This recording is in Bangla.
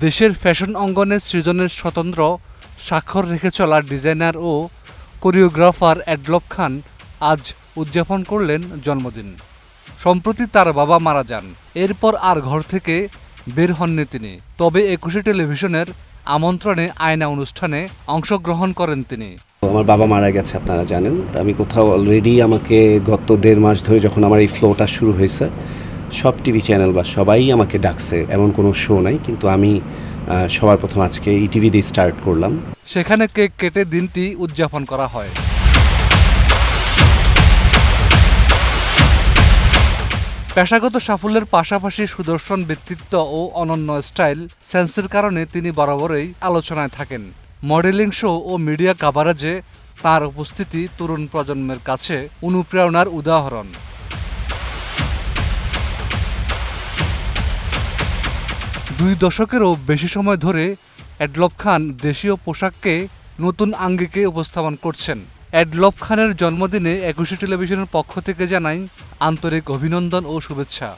দেশের ফ্যাশন অঙ্গনে সৃজনের স্বতন্ত্র স্বাক্ষর রেখে চলা ডিজাইনার ও কোরিওগ্রাফার অ্যাডলব খান আজ উদযাপন করলেন জন্মদিন। সম্প্রতি তার বাবা মারা যান। এরপর আর ঘর থেকে বের হননি তিনি। তবে একুশে টেলিভিশনের আমন্ত্রণে আয়না অনুষ্ঠানে অংশগ্রহণ করেন তিনি। আমার বাবা মারা গেছে, আপনারা জানেন। আমি কোথাও অলরেডি আমাকে গত দেড় মাস ধরে যখন আমার এই ফ্লোটা শুরু হয়েছে সব টিভি চ্যানেল বা সবাই আমাকে ডাকছে, এমন কোনো শো নাই, কিন্তু আমি সবার প্রথম আজকে ইটিভি দিয়ে স্টার্ট করলাম। সেখানে কেক কেটে দিনটি উদযাপন করা হয়। পেশাগত সাফল্যের পাশাপাশি সুদর্শন ব্যক্তিত্ব ও অনন্য স্টাইল সেন্সের কারণে তিনি বরাবরই আলোচনায় থাকেন। মডেলিং শো ও মিডিয়া কাভারেজে তার উপস্থিতি তরুণ প্রজন্মের কাছে অনুপ্রেরণার উদাহরণ। দুই দশকেরও বেশি সময় ধরে অ্যাডলব খান দেশীয় পোশাককে নতুন আঙ্গিকে উপস্থাপন করছেন। অ্যাডলব খানের জন্মদিনে একুশে টেলিভিশনের পক্ষ থেকে জানাই আন্তরিক অভিনন্দন ও শুভেচ্ছা।